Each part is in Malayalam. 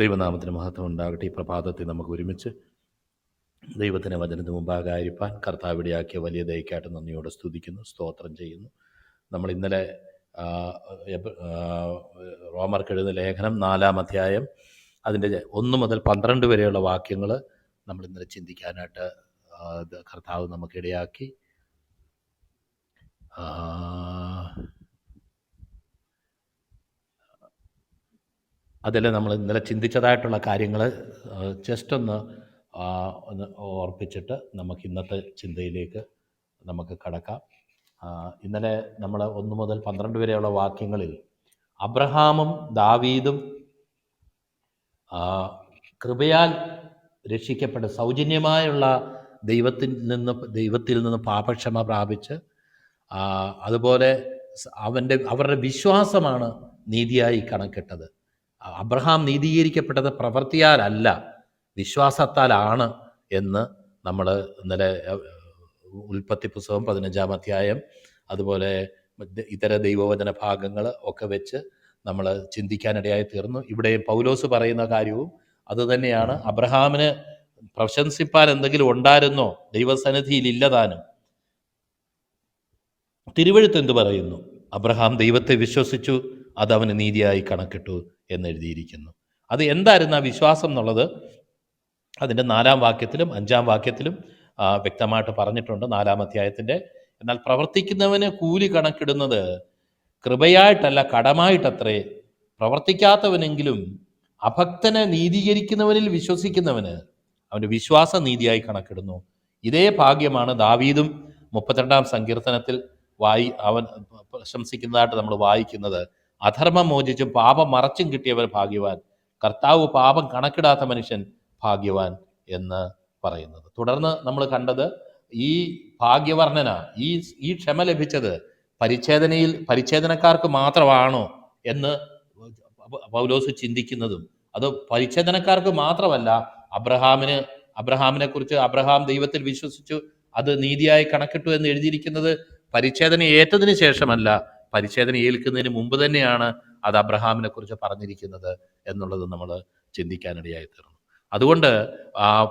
ദൈവനാമത്തിന് മഹത്വം ഉണ്ടാകട്ടെ. ഈ പ്രഭാതത്തിൽ നമുക്ക് ഒരുമിച്ച് ദൈവത്തിന്റെ വചനത്തിന് മുമ്പാകെ മുമ്പാകായിരിക്കാൻ കർത്താവിടെയാക്കിയ വലിയ ദയക്കായിട്ട് നന്ദിയോടെ സ്തുതിക്കുന്നു സ്തോത്രം ചെയ്യുന്നു. നമ്മൾ ഇന്നലെ റോമർ എഴുതുന്ന ലേഖനം നാലാം അധ്യായം അതിന്റെ ഒന്ന് മുതൽ പന്ത്രണ്ട് വരെയുള്ള വാക്യങ്ങൾ നമ്മൾ ഇന്നലെ ചിന്തിക്കാനായിട്ട് കർത്താവ് നമുക്കിടയാക്കി അതിൽ നമ്മൾ ഇന്നലെ ചിന്തിച്ചതായിട്ടുള്ള കാര്യങ്ങൾ ജസ്റ്റ് ഒന്ന് ഒന്ന് ഓർപ്പിച്ചിട്ട് നമുക്ക് ഇന്നത്തെ ചിന്തയിലേക്ക് നമുക്ക് കടക്കാം. ഇന്നലെ നമ്മൾ ഒന്ന് മുതൽ പന്ത്രണ്ട് വരെയുള്ള വാക്യങ്ങളിൽ അബ്രഹാമും ദാവീദും കൃപയാൽ രക്ഷിക്കപ്പെട്ട സൗജന്യമായുള്ള ദൈവത്തിൽ നിന്ന് ദൈവത്തിൽ നിന്ന് പാപക്ഷമ പ്രാപിച്ച് അതുപോലെ അവന്റെ അവരുടെ വിശ്വാസമാണ് നീതിയായി കണക്കിട്ടത്. അബ്രഹാം നീതീകരിക്കപ്പെട്ടത് പ്രവൃത്തിയാലല്ല വിശ്വാസത്താലാണ് എന്ന് നമ്മൾ ഇന്നലെ ഉൽപ്പത്തി പുസ്തകം പതിനഞ്ചാം അധ്യായം അതുപോലെ ഇതര ദൈവവചന ഭാഗങ്ങൾ ഒക്കെ വെച്ച് നമ്മൾ ചിന്തിക്കാനിടയായി തീർന്നു. ഇവിടെ പൗലോസ് പറയുന്ന കാര്യവും അതുതന്നെയാണ് അബ്രഹാമിന് പ്രശംസിപ്പാൻ എന്തെങ്കിലും ഉണ്ടായിരുന്നോ? ദൈവസന്നിധിയിൽ ഇല്ലതാനും തിരുവഴുത്ത് എന്ത് പറയുന്നു? അബ്രഹാം ദൈവത്തെ വിശ്വസിച്ചു. അത് അവന് നീതിയായി കണക്കിട്ടു എന്നെഴുതിയിരിക്കുന്നു അത് എന്തായിരുന്നു ആ വിശ്വാസം എന്നുള്ളത്? അതിന്റെ നാലാം വാക്യത്തിലും അഞ്ചാം വാക്യത്തിലും വ്യക്തമായിട്ട് പറഞ്ഞിട്ടുണ്ട് നാലാം അധ്യായത്തിന്റെ എന്നാൽ പ്രവർത്തിക്കുന്നവന് കൂലി കണക്കിടുന്നത് കൃപയായിട്ടല്ല കടമായിട്ടത്രേ. പ്രവർത്തിക്കാത്തവനെങ്കിലും അഭക്തനെ നീതീകരിക്കുന്നവനിൽ വിശ്വസിക്കുന്നവന് അവന്റെ വിശ്വാസ നീതിയായി കണക്കിടുന്നു. ഇതേ ഭാഗ്യമാണ് ദാവീദും മുപ്പത്തിരണ്ടാം സങ്കീർത്തനത്തിൽ വായി അവൻ പ്രശംസിക്കുന്നതായിട്ട് നമ്മൾ വായിക്കുന്നത്. അധർമ്മം മോചിച്ചും പാപം മറച്ചും കിട്ടിയവൻ ഭാഗ്യവാൻ. കർത്താവ് പാപം കണക്കിടാത്ത മനുഷ്യൻ ഭാഗ്യവാൻ എന്ന് പറയുന്നത്. തുടർന്ന് നമ്മൾ കണ്ടത് ഈ ഭാഗ്യവർണന ഈ ഈ ക്ഷമ ലഭിച്ചത് പരിച്ഛേദനയിൽ പരിച്ഛേദനക്കാർക്ക് മാത്രമാണോ എന്ന് പൗലോസ് ചിന്തിക്കുന്നതും. അത് പരിച്ഛേദനക്കാർക്ക് മാത്രമല്ല അബ്രഹാമിന് അബ്രഹാമിനെ കുറിച്ച് അബ്രഹാം ദൈവത്തിൽ വിശ്വസിച്ചു അത് നീതിയായി കണക്കിട്ടു എന്ന് എഴുതിയിരിക്കുന്നത് പരിച്ഛേദന ഏറ്റതിന് ശേഷമല്ല പരിച്ഛേദന ഏൽക്കുന്നതിന് മുമ്പ് തന്നെയാണ് അത് അബ്രഹാമിനെ കുറിച്ച് പറഞ്ഞിരിക്കുന്നത് എന്നുള്ളത് നമ്മൾ ചിന്തിക്കാനിടയായി തീർന്നു. അതുകൊണ്ട്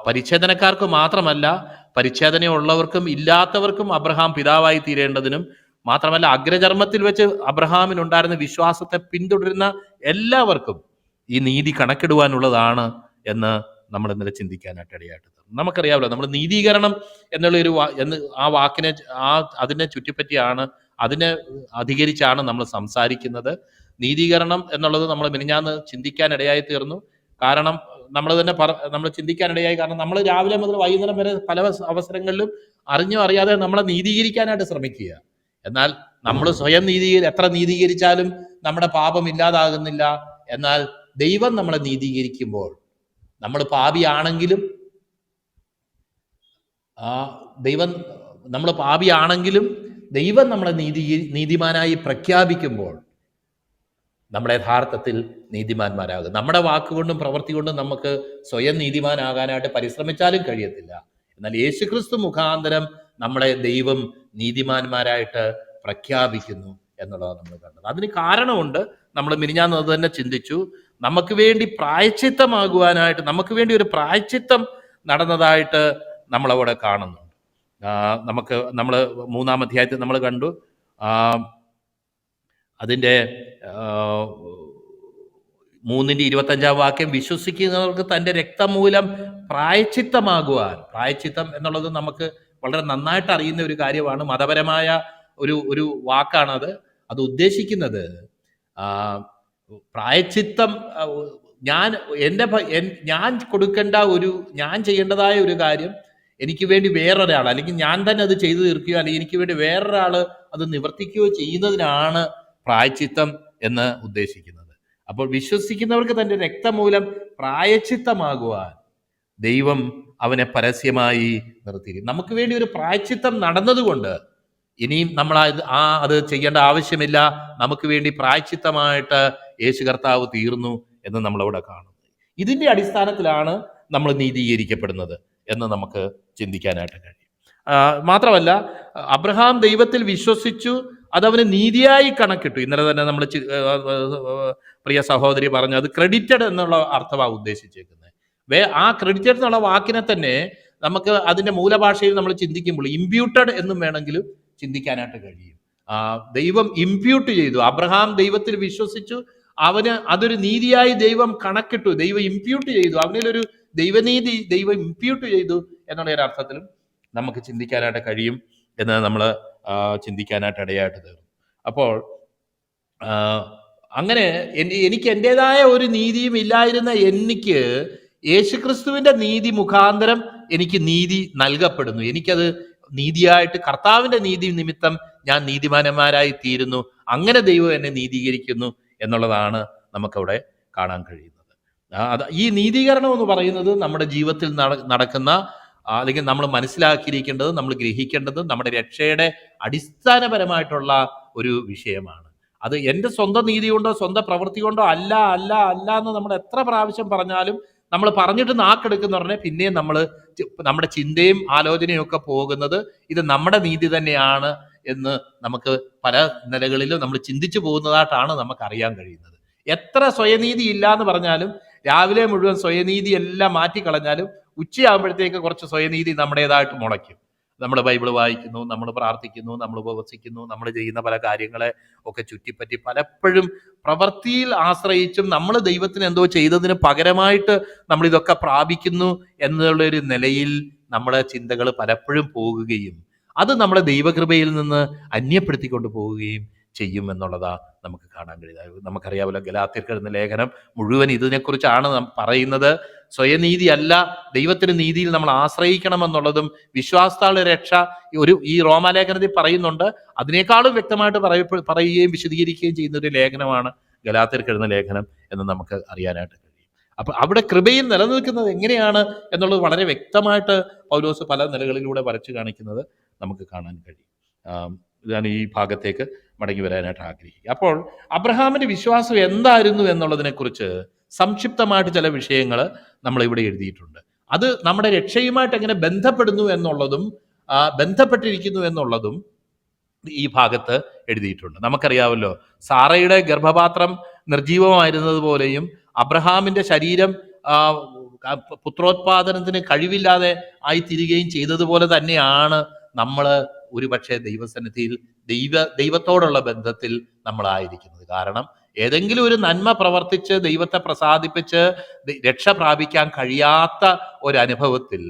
പരിച്ഛേദനക്കാർക്ക് മാത്രമല്ല പരിച്ഛേദനയുള്ളവർക്കും ഇല്ലാത്തവർക്കും അബ്രഹാം പിതാവായി തീരേണ്ടതിനും മാത്രമല്ല അഗ്രചർമ്മത്തിൽ വെച്ച് അബ്രഹാമിനുണ്ടായിരുന്ന വിശ്വാസത്തെ പിന്തുടരുന്ന എല്ലാവർക്കും ഈ നീതി കണക്കിടുവാനുള്ളതാണ് എന്ന് നമ്മൾ ഇന്നലെ ചിന്തിക്കാനായിട്ട് ഇടയായിട്ട് നമുക്കറിയാമല്ലോ നമ്മൾ നീതീകരണം എന്നുള്ള ഒരു എന്ന് ആ വാക്കിനെ ആ അതിനെ ചുറ്റിപ്പറ്റിയാണ് അതിനെ അധികരിച്ചാണ് നമ്മൾ സംസാരിക്കുന്നത്. നീതീകരണം എന്നുള്ളത് നമ്മൾ മിനിഞ്ഞാന്ന് ചിന്തിക്കാനിടയായി തീർന്നു. കാരണം നമ്മൾ തന്നെ പറ നമ്മൾ ചിന്തിക്കാനിടയായി. കാരണം നമ്മൾ രാവിലെ മുതൽ വൈകുന്നേരം വരെ പല അവസരങ്ങളിലും അറിഞ്ഞോ അറിയാതെ നമ്മളെ നീതീകരിക്കാനായിട്ട് ശ്രമിക്കുക. എന്നാൽ നമ്മൾ സ്വയം നീതീ എത്ര നീതീകരിച്ചാലും നമ്മുടെ പാപം ഇല്ലാതാകുന്നില്ല. എന്നാൽ ദൈവം നമ്മളെ നീതീകരിക്കുമ്പോൾ നമ്മൾ പാപിയാണെങ്കിലും ആ ദൈവം നമ്മൾ പാപിയാണെങ്കിലും ദൈവം നമ്മളെ നീതി നീതിമാനായി പ്രഖ്യാപിക്കുമ്പോൾ നമ്മൾ യഥാർത്ഥത്തിൽ നീതിമാന്മാരാകും. നമ്മുടെ വാക്കുകൊണ്ടും പ്രവൃത്തി കൊണ്ടും നമുക്ക് സ്വയം നീതിമാനാകാനായിട്ട് പരിശ്രമിച്ചാലും കഴിയത്തില്ല. എന്നാൽ യേശുക്രിസ്തു മുഖാന്തരം നമ്മളെ ദൈവം നീതിമാന്മാരായിട്ട് പ്രഖ്യാപിക്കുന്നു എന്നുള്ളതാണ് നമ്മൾ കണ്ടത്. അതിന് കാരണമുണ്ട് നമ്മൾ മിനിഞ്ഞാന്ന് തന്നെ ചിന്തിച്ചു. നമുക്ക് വേണ്ടി പ്രായച്ചിത്തമാകുവാനായിട്ട് നമുക്ക് വേണ്ടി ഒരു പ്രായച്ചിത്തം നടന്നതായിട്ട് നമ്മളവിടെ കാണുന്നുണ്ട് ആ, നമുക്ക് നമ്മൾ മൂന്നാം അധ്യായത്തിൽ നമ്മൾ കണ്ടു. അതിന്റെ മൂന്നിന്റെ ഇരുപത്തഞ്ചാം വാക്യം വിശ്വസിക്കുന്നവർക്ക് തന്റെ രക്തം മൂലം പ്രായച്ചിത്തമാകുവാൻ. പ്രായച്ചിത്തം എന്നുള്ളത് നമുക്ക് വളരെ നന്നായിട്ട് അറിയുന്ന ഒരു കാര്യമാണ്. മതപരമായ ഒരു ഒരു വാക്കാണത്. അത് ഉദ്ദേശിക്കുന്നത് പ്രായച്ചിത്തം ഞാൻ എന്റെ ഞാൻ കൊടുക്കേണ്ട ഒരു ഞാൻ ചെയ്യേണ്ടതായ ഒരു കാര്യം എനിക്ക് വേണ്ടി വേറൊരാൾ അല്ലെങ്കിൽ ഞാൻ തന്നെ അത് ചെയ്തു തീർക്കുകയോ അല്ലെങ്കിൽ എനിക്ക് വേണ്ടി വേറൊരാൾ അത് നിവർത്തിക്കുകയോ ചെയ്യുന്നതിനാണ് പ്രായച്ചിത്തം എന്ന് ഉദ്ദേശിക്കുന്നത്. അപ്പോൾ വിശ്വസിക്കുന്നവർക്ക് തന്റെ രക്തമൂലം പ്രായച്ചിത്തമാകുവാൻ ദൈവം അവനെ പരസ്യമായി നിർത്തിയിരിക്കും നമുക്ക് വേണ്ടി ഒരു പ്രായച്ചിത്തം നടന്നതുകൊണ്ട് ഇനിയും നമ്മൾ ആ അത് ചെയ്യേണ്ട ആവശ്യമില്ല. നമുക്ക് വേണ്ടി പ്രായച്ചിത്തമായിട്ട് യേശു കർത്താവ് തീർന്നു എന്ന് നമ്മളവിടെ കാണുന്നു. ഇതിന്റെ അടിസ്ഥാനത്തിലാണ് നമ്മൾ നീതീകരിക്കപ്പെടുന്നത് എന്ന് നമുക്ക് ചിന്തിക്കാനായിട്ട് കഴിയും. മാത്രമല്ല അബ്രഹാം ദൈവത്തിൽ വിശ്വസിച്ചു അതവന് നീതിയായി കണക്കിട്ടു. ഇന്നലെ തന്നെ നമ്മൾ പ്രിയ സഹോദരി പറഞ്ഞു അത് ക്രെഡിറ്റഡ് എന്നുള്ള അർത്ഥമാണ് ഉദ്ദേശിച്ചേക്കുന്നത്. വേ ആ ക്രെഡിറ്റഡ് എന്നുള്ള വാക്കിനെ തന്നെ നമുക്ക് അതിന്റെ മൂലഭാഷയിൽ നമ്മൾ ചിന്തിക്കുമ്പോൾ ഇമ്പ്യൂട്ടഡ് എന്നും വേണമെങ്കിലും ചിന്തിക്കാനായിട്ട് കഴിയും. ദൈവം ഇമ്പ്യൂട്ട് ചെയ്തു. അബ്രഹാം ദൈവത്തിൽ വിശ്വസിച്ചു അവന് അതൊരു നീതിയായി ദൈവം കണക്കിട്ടു. ദൈവം ഇമ്പ്യൂട്ട് ചെയ്തു. അവനിലൊരു ദൈവനീതി ദൈവം ഇമ്പ്യൂട്ട് ചെയ്തു എന്നുള്ള ഒരു അർത്ഥത്തിലും നമുക്ക് ചിന്തിക്കാനായിട്ട് കഴിയും എന്ന് നമ്മൾ ചിന്തിക്കാനായിട്ട് ഇടയായിട്ട് തീർന്നു. അപ്പോൾ അങ്ങനെ എനിക്ക് എന്റെതായ ഒരു നീതിയും ഇല്ലായിരുന്ന എനിക്ക് യേശുക്രിസ്തുവിന്റെ നീതി മുഖാന്തരം എനിക്ക് നീതി നൽകപ്പെടുന്നു. എനിക്കത് നീതിയായിട്ട് കർത്താവിന്റെ നീതി നിമിത്തം ഞാൻ നീതിമാനന്മാരായി തീരുന്നു. അങ്ങനെ ദൈവം എന്നെ നീതീകരിക്കുന്നു എന്നുള്ളതാണ് നമുക്കവിടെ കാണാൻ കഴിയുന്നത്. ഈ നീതീകരണം എന്ന് പറയുന്നത് നമ്മുടെ ജീവിതത്തിൽ നട- നടക്കുന്ന അല്ലെങ്കിൽ നമ്മൾ മനസ്സിലാക്കിയിരിക്കേണ്ടത് നമ്മൾ ഗ്രഹിക്കേണ്ടത് നമ്മുടെ രക്ഷയുടെ അടിസ്ഥാനപരമായിട്ടുള്ള ഒരു വിഷയമാണ്. അത് എന്റെ സ്വന്തം നീതി കൊണ്ടോ സ്വന്തം പ്രവൃത്തി കൊണ്ടോ അല്ല അല്ല അല്ല എന്ന് നമ്മൾ എത്ര പ്രാവശ്യം പറഞ്ഞാലും നമ്മൾ പറഞ്ഞിട്ട് നാക്കെടുക്കുന്ന പറഞ്ഞാൽ പിന്നെയും നമ്മൾ നമ്മുടെ ചിന്തയും ആലോചനയും ഒക്കെ പോകുന്നത് ഇത് നമ്മുടെ നീതി തന്നെയാണ് എന്ന് നമുക്ക് പല നിലകളിലും നമ്മൾ ചിന്തിച്ചു പോകുന്നതായിട്ടാണ് നമുക്ക് അറിയാൻ കഴിയുന്നത്. എത്ര സ്വയനീതി ഇല്ല എന്ന് പറഞ്ഞാലും രാവിലെ മുഴുവൻ സ്വയനീതി എല്ലാം മാറ്റിക്കളഞ്ഞാലും ഉച്ചയാകുമ്പോഴത്തേക്ക് കുറച്ച് സ്വയനീതി നമ്മുടേതായിട്ട് മുളയ്ക്കും. നമ്മൾ ബൈബിൾ വായിക്കുന്നു നമ്മൾ പ്രാർത്ഥിക്കുന്നു നമ്മൾ ഉപവസിക്കുന്നു നമ്മൾ ചെയ്യുന്ന പല കാര്യങ്ങളെ ഒക്കെ ചുറ്റിപ്പറ്റി പലപ്പോഴും പ്രവൃത്തിയിൽ ആശ്രയിച്ചും നമ്മൾ ദൈവത്തിന് എന്തോ ചെയ്തതിന് പകരമായിട്ട് നമ്മൾ ഇതൊക്കെ പ്രാപിക്കുന്നു എന്നുള്ളൊരു നിലയിൽ നമ്മളെ ചിന്തകൾ പലപ്പോഴും പോകുകയും അത് നമ്മളെ ദൈവകൃപയിൽ നിന്ന് അന്യപ്പെടുത്തിക്കൊണ്ട് പോവുകയും ചെയ്യും എന്നുള്ളതാ നമുക്ക് കാണാൻ കഴിയുന്നത്. നമുക്കറിയാമല്ലോ ഗലാത്തിർക്ക് എന്ന ലേഖനം മുഴുവൻ ഇതിനെക്കുറിച്ചാണ് പറയുന്നത്. സ്വയനീതി അല്ല ദൈവത്തിന് നീതിയിൽ നമ്മൾ ആശ്രയിക്കണമെന്നുള്ളതും വിശ്വാസത്താളുടെ രക്ഷ ഒരു ഈ റോമാലേഖനത്തിൽ പറയുന്നുണ്ട്. അതിനേക്കാളും വ്യക്തമായിട്ട് പറയ പറയുകയും വിശദീകരിക്കുകയും ചെയ്യുന്ന ഒരു ലേഖനമാണ് ഗലാത്തിർക്ക് എന്ന ലേഖനം എന്ന് നമുക്ക് അറിയാനായിട്ട് കഴിയും. അപ്പൊ അവിടെ കൃപയിൽ നിലനിൽക്കുന്നത് എങ്ങനെയാണ് എന്നുള്ളത് വളരെ വ്യക്തമായിട്ട് പൗലോസ് പല നിലകളിലൂടെ വരച്ചു കാണിക്കുന്നത് നമുക്ക് കാണാൻ കഴിയും. ഞാൻ ഈ ഭാഗത്തേക്ക് മടങ്ങി വരാനായിട്ട് ആഗ്രഹിക്കുക. അപ്പോൾ അബ്രഹാമിന്റെ വിശ്വാസം എന്തായിരുന്നു എന്നുള്ളതിനെക്കുറിച്ച് സംക്ഷിപ്തമായിട്ട് ചില വിഷയങ്ങൾ നമ്മൾ ഇവിടെ എഴുതിയിട്ടുണ്ട്. അത് നമ്മുടെ രക്ഷയുമായിട്ട് എങ്ങനെ ബന്ധപ്പെടുന്നു എന്നുള്ളതും ബന്ധപ്പെട്ടിരിക്കുന്നു എന്നുള്ളതും ഈ ഭാഗത്ത് എഴുതിയിട്ടുണ്ട്. നമുക്കറിയാമല്ലോ സാറയുടെ ഗർഭപാത്രം നിർജീവമായിരുന്നത് പോലെയും അബ്രഹാമിന്റെ ശരീരം പുത്രോത്പാദനത്തിന് കഴിവില്ലാതെ ആയി തീരുകയും ചെയ്തതുപോലെ തന്നെയാണ് നമ്മൾ ഒരുപക്ഷെ ദൈവസന്നിധിയിൽ ദൈവ ദൈവത്തോടുള്ള ബന്ധത്തിൽ നമ്മളായിരിക്കുന്നത്. കാരണം ഏതെങ്കിലും ഒരു നന്മ പ്രവർത്തിച്ച് ദൈവത്തെ പ്രസാദിപ്പിച്ച് രക്ഷ പ്രാപിക്കാൻ കഴിയാത്ത ഒരനുഭവത്തിൽ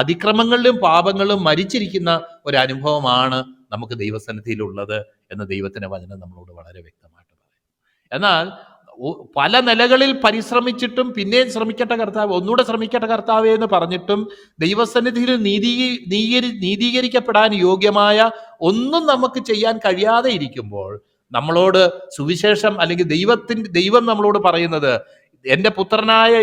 അതിക്രമങ്ങളിലും പാപങ്ങളിലും മരിച്ചിരിക്കുന്ന ഒരു അനുഭവമാണ് നമുക്ക് ദൈവസന്നിധിയിലുള്ളത് എന്ന് ദൈവത്തിന്റെ വചനം നമ്മളോട് വളരെ വ്യക്തമായിട്ട് പറയും എന്നാൽ പല നിലകളിൽ പരിശ്രമിച്ചിട്ടും പിന്നെയും ശ്രമിക്കട്ടെ കർത്താവ് ഒന്നുകൂടെ ശ്രമിക്കട്ടെ കർത്താവേ എന്ന് പറഞ്ഞിട്ടും ദൈവസന്നിധിയിൽ നീതി നീകരി നീതീകരിക്കപ്പെടാൻ യോഗ്യമായ ഒന്നും നമുക്ക് ചെയ്യാൻ കഴിയാതെ ഇരിക്കുമ്പോൾ നമ്മളോട് സുവിശേഷം അല്ലെങ്കിൽ ദൈവത്തിന്റെ ദൈവം നമ്മളോട് പറയുന്നത് എന്റെ പുത്രനായ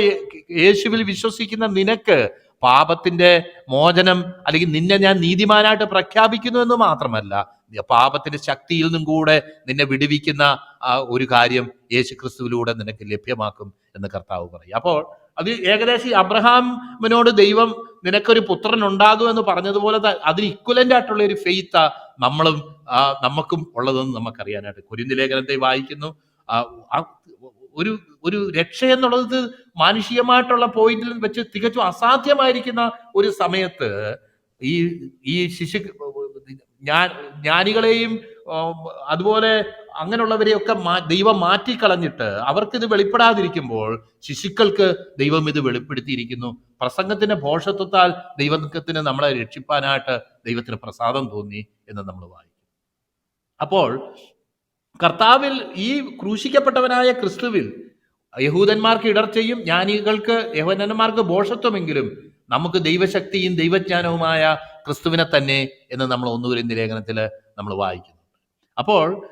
യേശുവിൽ വിശ്വസിക്കുന്ന നിനക്ക് പാപത്തിന്റെ മോചനം അല്ലെങ്കിൽ നിന്നെ ഞാൻ നീതിമാനായിട്ട് പ്രഖ്യാപിക്കുന്നു എന്ന് മാത്രമല്ല പാപത്തിന്റെ ശക്തിയിൽ നിന്നും കൂടെ നിന്നെ വിടുവിക്കുന്ന ഒരു കാര്യം യേശു ക്രിസ്തുവിലൂടെ നിനക്ക് ലഭ്യമാക്കും എന്ന് കർത്താവ് പറയും. അപ്പോൾ അത് ഏകദേശം അബ്രഹാമിനോട് ദൈവം നിനക്കൊരു പുത്രൻ ഉണ്ടാകും എന്ന് പറഞ്ഞതുപോലെ അതിന് ഇക്വലന്റ് ആയിട്ടുള്ള ഒരു ഫെയ്ത്ത നമ്മളും നമുക്കും ഉള്ളതെന്ന് നമുക്കറിയാനായിട്ട്. കുരിന്തി ലേഖനത്തെ വായിക്കുന്നു ഒരു ഒരു രക്ഷ എന്നുള്ളത് മാനുഷികമായിട്ടുള്ള പോയിന്റിൽ വെച്ച് തികച്ചും അസാധ്യമായിരിക്കുന്ന ഒരു സമയത്ത് ഈ ഈ ശിശു ഞാൻ ജ്ഞാനികളെയും അതുപോലെ അങ്ങനെയുള്ളവരെയൊക്കെ ദൈവം മാറ്റിക്കളഞ്ഞിട്ട് അവർക്കിത് വെളിപ്പെടാതിരിക്കുമ്പോൾ ശിശുക്കൾക്ക് ദൈവം ഇത് വെളിപ്പെടുത്തിയിരിക്കുന്നു. പ്രസംഗത്തിന്റെ ഭോഷത്വത്താൽ ദൈവത്തിന് നമ്മളെ രക്ഷിപ്പാനായിട്ട് ദൈവത്തിന് പ്രസാദം തോന്നി എന്ന് നമ്മൾ വായിക്കും. അപ്പോൾ കർത്താവിൽ ഈ ക്രൂശിക്കപ്പെട്ടവനായ ക്രിസ്തുവിൽ യഹൂദന്മാർക്ക് ഇടർച്ചയും ജ്ഞാനികൾക്ക് യഹൂദന്മാർക്ക് ഭോഷത്വമെങ്കിലും നമുക്ക് ദൈവശക്തിയും ദൈവജ്ഞാനവുമായ ക്രിസ്തുവിനെ തന്നെ എന്ന് നമ്മൾ ഒന്നുകൂരി ലേഖനത്തിൽ നമ്മൾ വായിക്കുന്നുണ്ട് അപ്പോൾ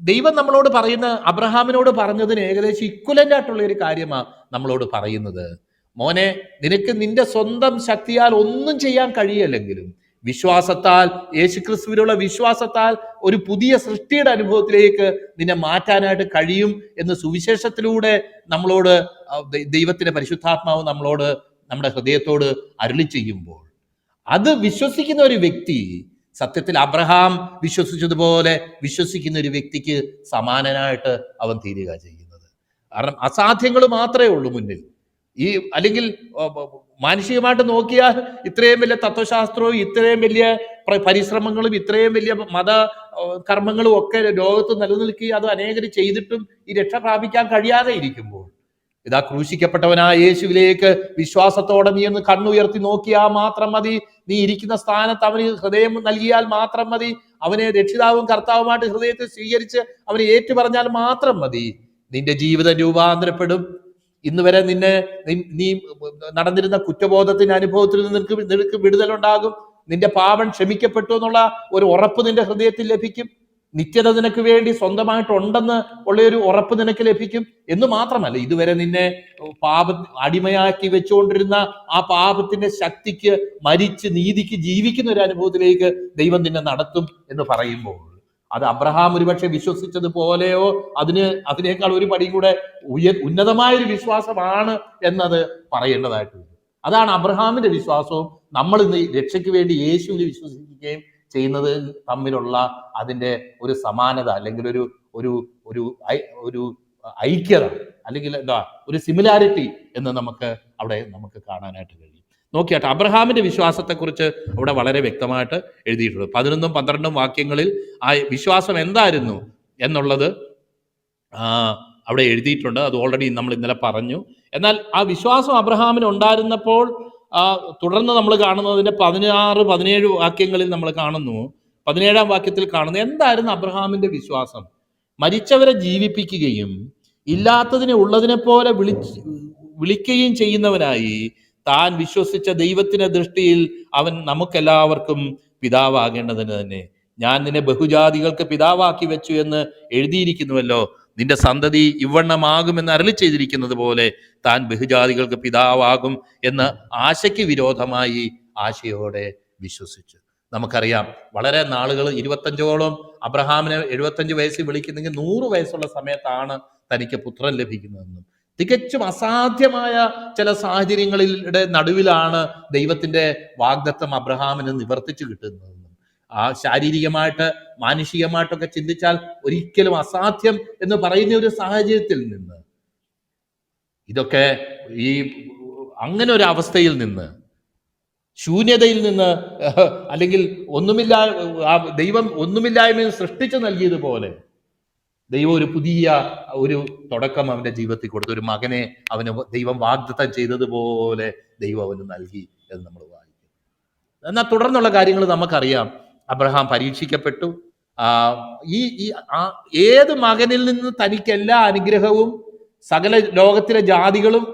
ദൈവം നമ്മളോട് പറയുന്ന അബ്രഹാമിനോട് പറഞ്ഞതിന് ഏകദേശം ഇക്വലന്റ് ആയിട്ടുള്ള ഒരു കാര്യമാണ് നമ്മളോട് പറയുന്നത്. മോനെ നിനക്ക് നിന്റെ സ്വന്തം ശക്തിയാൽ ഒന്നും ചെയ്യാൻ കഴിയല്ലെങ്കിലും വിശ്വാസത്താൽ യേശുക്രിസ്തുവിലുള്ള വിശ്വാസത്താൽ ഒരു പുതിയ സൃഷ്ടിയുടെ അനുഭവത്തിലേക്ക് നിന്നെ മാറ്റാനായിട്ട് കഴിയും എന്ന് സുവിശേഷത്തിലൂടെ നമ്മളോട് ദൈവത്തിന്റെ പരിശുദ്ധാത്മാവ് നമ്മളോട് നമ്മുടെ ഹൃദയത്തോട് അരുളി ചെയ്യുമ്പോൾ അത് വിശ്വസിക്കുന്ന ഒരു വ്യക്തി സത്യത്തിൽ അബ്രഹാം വിശ്വസിച്ചതുപോലെ വിശ്വസിക്കുന്ന ഒരു വ്യക്തിക്ക് സമാനനായിട്ട് അവൻ തീരുക ചെയ്യുന്നത്. കാരണം അസാധ്യങ്ങൾ മാത്രമേ ഉള്ളൂ മുന്നിൽ. ഈ അല്ലെങ്കിൽ മാനുഷികമായിട്ട് നോക്കിയാൽ ഇത്രയും വലിയ തത്വശാസ്ത്രവും ഇത്രയും വലിയ പരിശ്രമങ്ങളും ഇത്രയും വലിയ മത കർമ്മങ്ങളും ഒക്കെ ലോകത്ത് നിലനിൽക്കുകയും അത് അനേകർ ചെയ്തിട്ടും ഈ രക്ഷ പ്രാപിക്കാൻ കഴിയാതെ ഇരിക്കുമ്പോൾ ഇതാ ക്രൂശിക്കപ്പെട്ടവനായ യേശുവിലേക്ക് വിശ്വാസത്തോടെ നീ ഒന്ന് കണ്ണുയർത്തി നോക്കിയാൽ മാത്രം മതി. നീ ഇരിക്കുന്ന സ്ഥാനത്ത് അവന് ഹൃദയം നൽകിയാൽ മാത്രം മതി. അവനെ രക്ഷിതാവും കർത്താവുമായിട്ട് ഹൃദയത്തെ സ്വീകരിച്ച് അവനെ ഏറ്റുപറഞ്ഞാൽ മാത്രം മതി. നിന്റെ ജീവിതം രൂപാന്തരപ്പെടും. ഇന്ന് വരെ നിന്നെ നീ നടന്നിരുന്ന കുറ്റബോധത്തിന്റെ അനുഭവത്തിൽ നിനക്ക് നിനക്ക് വിടുതലുണ്ടാകും. നിന്റെ പാപം ക്ഷമിക്കപ്പെട്ടു എന്നുള്ള ഒരു ഉറപ്പ് നിന്റെ ഹൃദയത്തിൽ ലഭിക്കും. നിത്യത നിനക്ക് വേണ്ടി സ്വന്തമായിട്ടുണ്ടെന്ന് ഉള്ള ഒരു ഉറപ്പ് നിനക്ക് ലഭിക്കും എന്ന് മാത്രമല്ല ഇതുവരെ നിന്നെ പാപ അടിമയാക്കി വെച്ചുകൊണ്ടിരുന്ന ആ പാപത്തിന്റെ ശക്തിക്ക് മരിച്ച് നീതിക്ക് ജീവിക്കുന്ന ഒരു അനുഭവത്തിലേക്ക് ദൈവം നിന്നെ നടത്തും എന്ന് പറയുമ്പോൾ അത് അബ്രഹാം ഒരുപക്ഷെ വിശ്വസിച്ചതുപോലെയോ അതിന് അതിനേക്കാൾ ഒരു പടി കൂടെ ഉയ ഉന്നതമായൊരു വിശ്വാസമാണ് എന്നത് പറയേണ്ടതായിട്ടുണ്ട്. അതാണ് അബ്രഹാമിന്റെ വിശ്വാസവും. നമ്മൾ ഇന്ന് രക്ഷയ്ക്ക് വേണ്ടി യേശുവിനെ വിശ്വസിക്കുകയും ചെയ്യുന്നത് തമ്മിലുള്ള അതിന്റെ ഒരു സമാനത അല്ലെങ്കിൽ ഒരു ഒരു ഒരു ഒരു ഐക്യത അല്ലെങ്കിൽ എന്താ ഒരു സിമിലാരിറ്റി എന്ന് നമുക്ക് അവിടെ നമുക്ക് കാണാനായിട്ട് കഴിയും. നോക്കിയാട്ടെ അബ്രഹാമിന്റെ വിശ്വാസത്തെക്കുറിച്ച് അവിടെ വളരെ വ്യക്തമായിട്ട് എഴുതിയിട്ടുണ്ട്. പതിനൊന്നും പന്ത്രണ്ടും വാക്യങ്ങളിൽ ആ വിശ്വാസം എന്തായിരുന്നു എന്നുള്ളത് അവിടെ എഴുതിയിട്ടുണ്ട്. അത് ഓൾറെഡി നമ്മൾ ഇന്നലെ പറഞ്ഞു. എന്നാൽ ആ വിശ്വാസം അബ്രഹാമിന് ഉണ്ടായിരുന്നപ്പോൾ തുടർന്ന് നമ്മൾ കാണുന്നതിന്റെ പതിനാറ് പതിനേഴ് വാക്യങ്ങളിൽ നമ്മൾ കാണുന്നു. പതിനേഴാം വാക്യത്തിൽ കാണുന്നു എന്തായിരുന്നു അബ്രഹാമിന്റെ വിശ്വാസം? മരിച്ചവരെ ജീവിപ്പിക്കുകയും ഇല്ലാത്തതിനെ ഉള്ളതിനെ പോലെ വിളിച്ച് വിളിക്കുകയും ചെയ്യുന്നവനായി താൻ വിശ്വസിച്ച ദൈവത്തിന്റെ ദൃഷ്ടിയിൽ അവൻ നമുക്കെല്ലാവർക്കും പിതാവാകേണ്ടതിന് തന്നെ. ഞാൻ നിന്നെ ബഹുജാതികൾക്ക് പിതാവാക്കി വെച്ചു എന്ന് എഴുതിയിരിക്കുന്നുവല്ലോ. നിന്റെ സന്തതി ഇവണ്ണമാകുമെന്ന് അരളി ചെയ്തിരിക്കുന്നത് പോലെ താൻ ബഹുജാതികൾക്ക് പിതാവാകും എന്ന് ആശയ്ക്ക് വിരോധമായി ആശയോടെ വിശ്വസിച്ചു. നമുക്കറിയാം വളരെ നാളുകൾ ഇരുപത്തഞ്ചോളം അബ്രഹാമിനെ എഴുപത്തഞ്ച് വയസ്സിൽ വിളിക്കുന്നെങ്കിൽ നൂറ് വയസ്സുള്ള സമയത്താണ് തനിക്ക് പുത്രൻ ലഭിക്കുന്നതെന്നും. തികച്ചും അസാധ്യമായ ചില സാഹചര്യങ്ങളുടെ നടുവിലാണ് ദൈവത്തിന്റെ വാഗ്ദത്തം അബ്രഹാമിന് നിവർത്തിച്ചു കിട്ടുന്നതെന്നും ആ ശാരീരികമായിട്ട് മാനുഷികമായിട്ടൊക്കെ ചിന്തിച്ചാൽ ഒരിക്കലും അസാധ്യം എന്ന് പറയുന്ന ഒരു സാഹചര്യത്തിൽ നിന്ന് ഇതൊക്കെ ഈ അങ്ങനെ ഒരു അവസ്ഥയിൽ നിന്ന് ശൂന്യതയിൽ നിന്ന് അല്ലെങ്കിൽ ഒന്നുമില്ല ആ ദൈവം ഒന്നുമില്ലായ്മ സൃഷ്ടിച്ചു നൽകിയതുപോലെ ദൈവം ഒരു പുതിയ ഒരു തുടക്കം അവന്റെ ജീവിതത്തിൽ കൊടുത്തു. ഒരു മകനെ അവന് ദൈവം വാഗ്ദത്തം ചെയ്തതുപോലെ ദൈവം അവന് നൽകി എന്ന് നമ്മൾ വായിക്കും. എന്നാൽ തുടർന്നുള്ള കാര്യങ്ങൾ നമുക്കറിയാം. അബ്രഹാം പരീക്ഷിക്കപ്പെട്ടു. ഈ ഈ ഏത് മകനിൽ നിന്ന് തനിക്ക് എല്ലാ അനുഗ്രഹവും സകല ലോകത്തിലെ ജാതികളും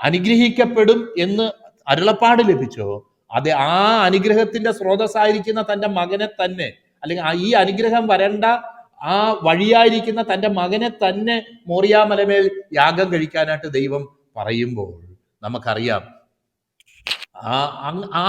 അനുഗ്രഹിക്കപ്പെടും എന്ന് അരുളപ്പാട് ലഭിച്ചോ? അത് ആ അനുഗ്രഹത്തിന്റെ സ്രോതസ്സായിരിക്കുന്ന തന്റെ മകനെ തന്നെ അല്ലെങ്കിൽ ഈ അനുഗ്രഹം വരണ്ട ആ വഴിയായിരിക്കുന്ന തന്റെ മകനെ തന്നെ മോറിയാമലമേൽ യാഗം കഴിക്കാനായിട്ട് ദൈവം പറയുമ്പോൾ നമുക്കറിയാം. ആ ആ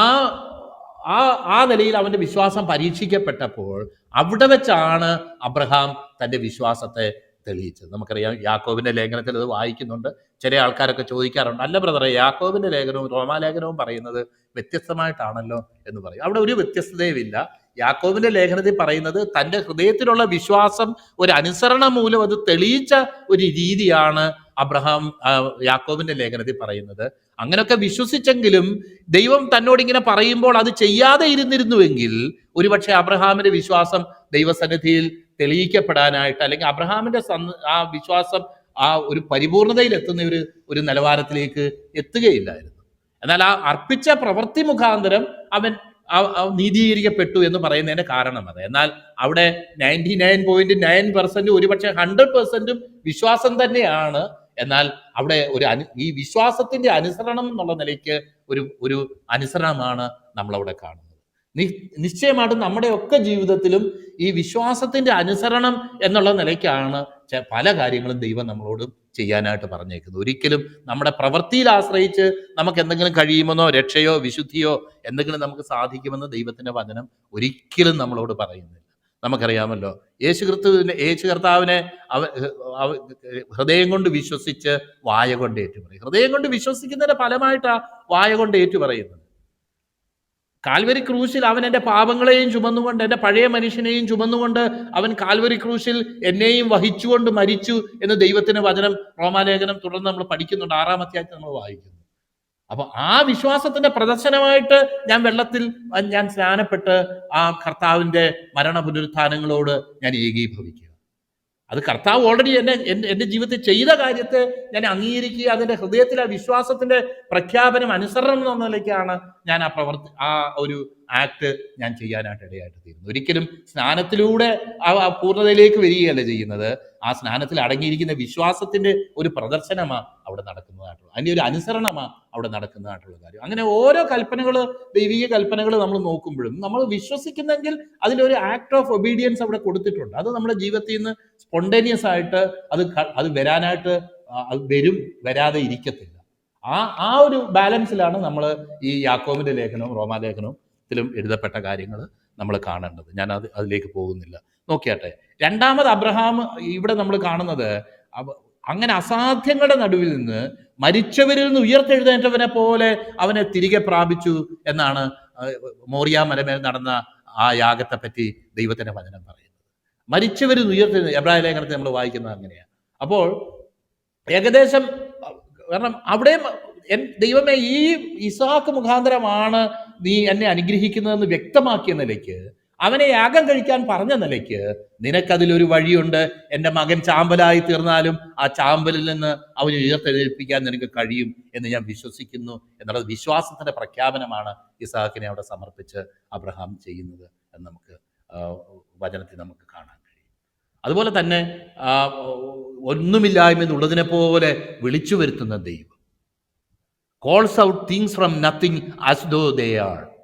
ആ ആ നിലയിൽ അവന്റെ വിശ്വാസം പരീക്ഷിക്കപ്പെട്ടപ്പോൾ അവിടെ വെച്ചാണ് അബ്രഹാം തന്റെ വിശ്വാസത്തെ തെളിയിച്ചത്. നമുക്കറിയാം യാക്കോബിന്റെ ലേഖനത്തിൽ അത് വായിക്കുന്നുണ്ട്. ചില ആൾക്കാരൊക്കെ ചോദിക്കാറുണ്ട് അല്ല ബ്രദറെ യാക്കോബിന്റെ ലേഖനവും റോമാലേഖനവും പറയുന്നത് വ്യത്യസ്തമായിട്ടാണല്ലോ എന്ന് പറയും. അവിടെ ഒരു വ്യത്യസ്തതയുമില്ല. യാക്കോബിന്റെ ലേഖനത്തിൽ പറയുന്നത് തന്റെ ഹൃദയത്തിലുള്ള വിശ്വാസം ഒരു അനുസരണ മൂലം അത് തെളിയിച്ച ഒരു രീതിയാണ് അബ്രഹാം യാക്കോബിന്റെ ലേഖനത്തിൽ പറയുന്നത്. അങ്ങനെയൊക്കെ വിശ്വസിച്ചെങ്കിലും ദൈവം തന്നോട് ഇങ്ങനെ പറയുമ്പോൾ അത് ചെയ്യാതെ ഇരുന്നിരുന്നുവെങ്കിൽ ഒരുപക്ഷെ അബ്രഹാമിന്റെ വിശ്വാസം ദൈവസന്നിധിയിൽ തെളിയിക്കപ്പെടാനായിട്ട് അല്ലെങ്കിൽ അബ്രഹാമിന്റെ ആ വിശ്വാസം ആ ഒരു പരിപൂർണതയിൽ എത്തുന്ന ഒരു ഒരു നിലവാരത്തിലേക്ക് എത്തുകയില്ലായിരുന്നു. എന്നാൽ ആ അർപ്പിച്ച പ്രവൃത്തി മുഖാന്തരം അവൻ നീതീകരിക്കപ്പെട്ടു എന്ന് പറയുന്നതിന്റെ കാരണം അത്. എന്നാൽ അവിടെ ninety nine point nine percent ഒരുപക്ഷെ ഹൺഡ്രഡ് പെർസെന്റും വിശ്വാസം തന്നെയാണ് എന്നാൽ അവിടെ ഒരു അനു ഈ വിശ്വാസത്തിന്റെ അനുസരണം എന്നുള്ള നിലയ്ക്ക് ഒരു ഒരു അനുസരണമാണ് നമ്മൾ അവിടെ കാണുന്നത് നിശ്ചയമായിട്ടും നമ്മുടെ ഒക്കെ ജീവിതത്തിലും ഈ വിശ്വാസത്തിന്റെ അനുസരണം എന്നുള്ള നിലയ്ക്കാണ് പല കാര്യങ്ങളും ദൈവം നമ്മളോട് ചെയ്യാനായിട്ട് പറഞ്ഞേക്കുന്നത്. ഒരിക്കലും നമ്മുടെ പ്രവൃത്തിയിൽ ആശ്രയിച്ച് നമുക്ക് എന്തെങ്കിലും കഴിയുമെന്നോ രക്ഷയോ വിശുദ്ധിയോ എന്തെങ്കിലും നമുക്ക് സാധിക്കുമെന്ന് ദൈവത്തിന്റെ വചനം ഒരിക്കലും നമ്മളോട് പറയുന്നില്ല. നമുക്കറിയാമല്ലോ. യേശു ക്രിസ്തുവിനെ യേശു കർത്താവിനെ അവ ഹൃദയം കൊണ്ട് വിശ്വസിച്ച് വായ കൊണ്ട് ഏറ്റുപറയും. ഹൃദയം കൊണ്ട് വിശ്വസിക്കുന്നതിന്റെ ഫലമായിട്ടാണ് വായ കൊണ്ട് ഏറ്റുപറയുന്നത്. കാൽവരി ക്രൂശിൽ അവൻ എന്റെ പാപങ്ങളെയും ചുമന്നുകൊണ്ട് എന്റെ പഴയ മനുഷ്യനെയും ചുമന്നുകൊണ്ട് അവൻ കാൽവരി ക്രൂശിൽ എന്നെയും വഹിച്ചുകൊണ്ട് മരിച്ചു എന്ന് ദൈവത്തിന്റെ വചനം റോമാലേഖനം തുടർന്ന് നമ്മൾ പഠിക്കുന്നുണ്ട്. ആറാം അധ്യായത്തിൽ നമ്മൾ വായിക്കുന്നു. അപ്പൊ ആ വിശ്വാസത്തിന്റെ പ്രദർശനമായിട്ട് ഞാൻ വെള്ളത്തിൽ ഞാൻ സ്നാനപ്പെട്ട് ആ കർത്താവിന്റെ മരണ പുനരുത്ഥാനങ്ങളോട് ഞാൻ ഏകീഭവിക്കുക. അത് കർത്താവ് ഓൾറെഡി എന്നെ എന്റെ ജീവിതത്തിൽ ചെയ്ത കാര്യത്തെ ഞാൻ അംഗീകരിക്കുക അതിന്റെ ഹൃദയത്തിൽ ആ വിശ്വാസത്തിന്റെ പ്രഖ്യാപനം അനുസരണം എന്ന നിലയ്ക്കാണ് ഞാൻ ആ പ്രവർത്തി ആ ഒരു ആക്ട് ഞാൻ ചെയ്യാനായിട്ട് ഇടയായിട്ട് തീരുന്നത്. ഒരിക്കലും സ്നാനത്തിലൂടെ ആ പൂർണതയിലേക്ക് വരികയല്ല ചെയ്യുന്നത്. ആ സ്നാനത്തിൽ അടങ്ങിയിരിക്കുന്ന വിശ്വാസത്തിന്റെ ഒരു പ്രദർശനമാ അവിടെ നടക്കുന്നതായിട്ടുള്ളത്. അതിന്റെ ഒരു അനുസരണമാ അവിടെ നടക്കുന്നതായിട്ടുള്ള കാര്യം. അങ്ങനെ ഓരോ കൽപ്പനകൾ ദൈവിക കൽപ്പനകൾ നമ്മൾ നോക്കുമ്പോഴും നമ്മൾ വിശ്വസിക്കുന്നെങ്കിൽ അതിന്റെ ഒരു ആക്ട് ഓഫ് ഒബീഡിയൻസ് അവിടെ കൊടുത്തിട്ടുണ്ട്. അത് നമ്മുടെ ജീവിതത്തിൽ നിന്ന് സ്പോണ്ടേനിയസ് ആയിട്ട് അത് അത് വരാനായിട്ട് അത് വരും വരാതെ ഇരിക്കത്തില്ല. ആ ആ ഒരു ബാലൻസിലാണ് നമ്മൾ ഈ യാക്കോമിന്റെ ലേഖനവും റോമാലേഖനവും ത്തിലും എഴുതപ്പെട്ട കാര്യങ്ങൾ നമ്മൾ കാണേണ്ടത്. ഞാൻ അത് അതിലേക്ക് പോകുന്നില്ല. നോക്കിയാട്ടെ. രണ്ടാമത് അബ്രഹാം ഇവിടെ നമ്മൾ കാണുന്നത് അങ്ങനെ അസാധ്യങ്ങളുടെ നടുവിൽ നിന്ന് മരിച്ചവരിൽ നിന്ന് ഉയർത്തെഴുന്നേറ്റവനെ പോലെ അവനെ തിരികെ പ്രാപിച്ചു എന്നാണ് മോറിയ മലമേൽ നടന്ന ആ യാഗത്തെ പറ്റി ദൈവത്തിന്റെ വചനം പറയുന്നത്. മരിച്ചവരിൽ നിന്ന് ഉയർത്തെഴുന്ന എബ്രാഹിം ലേഖനത്തെ നമ്മൾ വായിക്കുന്നത് അങ്ങനെയാണ്. അപ്പോൾ ഏകദേശം കാരണം അവിടെ ദൈവമേ ഈ ഇസാക്ക് മുഖാന്തരമാണ് നീ എന്നെ അനുഗ്രഹിക്കുന്നതെന്ന് വ്യക്തമാക്കിയ നിലയ്ക്ക് അവനെ യാഗം കഴിക്കാൻ പറഞ്ഞ നിലയ്ക്ക് നിനക്കതിലൊരു വഴിയുണ്ട്. എന്റെ മകൻ ചാമ്പലായി തീർന്നാലും ആ ചാമ്പലിൽ നിന്ന് അവന് ഉയർത്തെഴുപ്പിക്കാൻ നിനക്ക് കഴിയും എന്ന് ഞാൻ വിശ്വസിക്കുന്നു എന്നുള്ളത് വിശ്വാസത്തിന്റെ പ്രഖ്യാപനമാണ് ഇസാഖിനെ അവിടെ സമർപ്പിച്ച് അബ്രഹാം ചെയ്യുന്നത് എന്ന് നമുക്ക് വചനത്തിൽ നമുക്ക് കാണാൻ കഴിയും. അതുപോലെ തന്നെ ഒന്നുമില്ലായ്മ എന്നുള്ളതിനെ പോലെ വിളിച്ചു വരുത്തുന്ന ദൈവം. Calls out things from nothing as though they are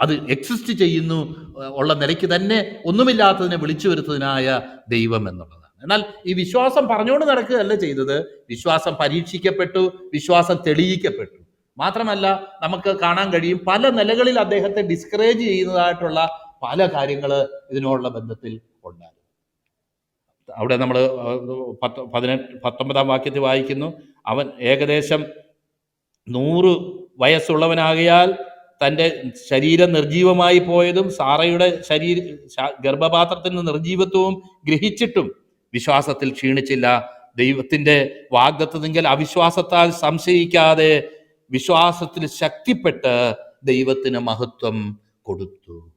അത് എക്സിസ്റ്റ് ചെയ്യുന്നു ഉള്ള നിലയ്ക്ക് തന്നെ ഒന്നുമില്ലാത്തതിനെ വിളിച്ചു വരുത്തതിനായ ദൈവം എന്നുള്ളതാണ്. എന്നാൽ ഈ വിശ്വാസം പറഞ്ഞുകൊണ്ട് നടക്കുകയല്ല ചെയ്തത്. വിശ്വാസം പരീക്ഷിക്കപ്പെട്ടു വിശ്വാസം തെളിയിക്കപ്പെട്ടു. മാത്രമല്ല നമുക്ക് കാണാൻ കഴിയും പല നിലകളിൽ അദ്ദേഹത്തെ ഡിസ്കറേജ് ചെയ്യുന്നതായിട്ടുള്ള പല കാര്യങ്ങൾ ഇതിനോടുള്ള ബന്ധത്തിൽ ഉണ്ടായിരുന്നു. അവിടെ നമ്മൾ പത്ത് പതിനെട്ട് പത്തൊമ്പതാം വാക്യത്തിൽ വായിക്കുന്നു. അവൻ ഏകദേശം നൂറ് വയസ്സുള്ളവനാകയാൽ തന്റെ ശരീരം നിർജീവമായി പോയതും സാറയുടെ ശരീര ഗർഭപാത്രത്തിന് നിർജീവത്വവും ഗ്രഹിച്ചിട്ടും വിശ്വാസത്തിൽ ക്ഷീണിച്ചില്ല. ദൈവത്തിന്റെ വാഗ്ദത്തതെങ്കിൽ അവിശ്വാസത്താൽ സംശയിക്കാതെ വിശ്വാസത്തിൽ ശക്തിപ്പെട്ട് ദൈവത്തിന് മഹത്വം കൊടുത്തു.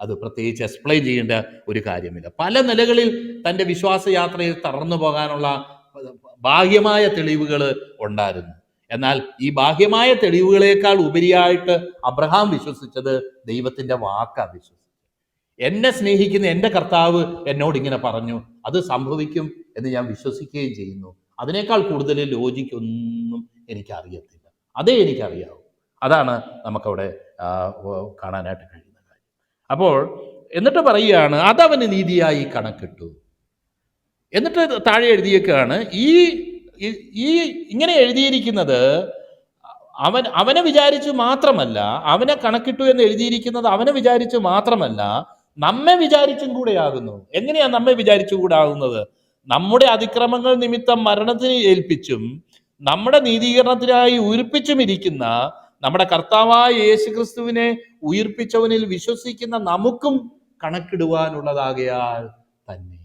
അത് പ്രത്യേകിച്ച് എക്സ്പ്ലെയിൻ ചെയ്യേണ്ട ഒരു കാര്യമില്ല. പല നിലകളിൽ തന്റെ വിശ്വാസയാത്രയിൽ തളർന്നു പോകാനുള്ള ബാഹ്യമായ തെളിവുകൾ ഉണ്ടായിരുന്നു. എന്നാൽ ഈ ബാഹ്യമായ തെളിവുകളേക്കാൾ ഉപരിയായിട്ട് അബ്രഹാം വിശ്വസിച്ചത് ദൈവത്തിന്റെ വാക്കാ വിശ്വസിച്ചത്. എന്നെ സ്നേഹിക്കുന്ന എന്റെ കർത്താവ് എന്നോട് ഇങ്ങനെ പറഞ്ഞു. അത് സംഭവിക്കും എന്ന് ഞാൻ വിശ്വസിക്കുകയും ചെയ്യുന്നു. അതിനേക്കാൾ കൂടുതൽ ലോജിക്കൊന്നും എനിക്കറിയത്തില്ല. അതേ എനിക്കറിയാവൂ. അതാണ് നമുക്കവിടെ കാണാനായിട്ട് കഴിയുന്ന കാര്യം. അപ്പോൾ എന്നിട്ട് പറയുകയാണ് അതവന് നീതിയായി കണക്കിട്ടു. എന്നിട്ട് താഴെ എഴുതിയേക്കാണ് ഈ ഈ- ഇങ്ങനെ എഴുതിയിരിക്കുന്നത് അവൻ അവനെ വിചാരിച്ചു മാത്രമല്ല അവനെ കണക്കിട്ടു എന്ന് എഴുതിയിരിക്കുന്നത് അവനെ വിചാരിച്ചു മാത്രമല്ല നമ്മെ വിചാരിച്ചും കൂടെയാകുന്നു. എങ്ങനെയാ നമ്മെ വിചാരിച്ചു കൂടാകുന്നത്? നമ്മുടെ അതിക്രമങ്ങൾ നിമിത്തം മരണത്തിന് ഏൽപ്പിച്ചും നമ്മുടെ നീതീകരണത്തിനായി ഉയർപ്പിച്ചും ഇരിക്കുന്ന നമ്മുടെ കർത്താവായ യേശു ക്രിസ്തുവിനെ ഉയർപ്പിച്ചവനിൽ വിശ്വസിക്കുന്ന നമുക്കും കണക്കിടുവാനുള്ളതാകയാൽ തന്നെ.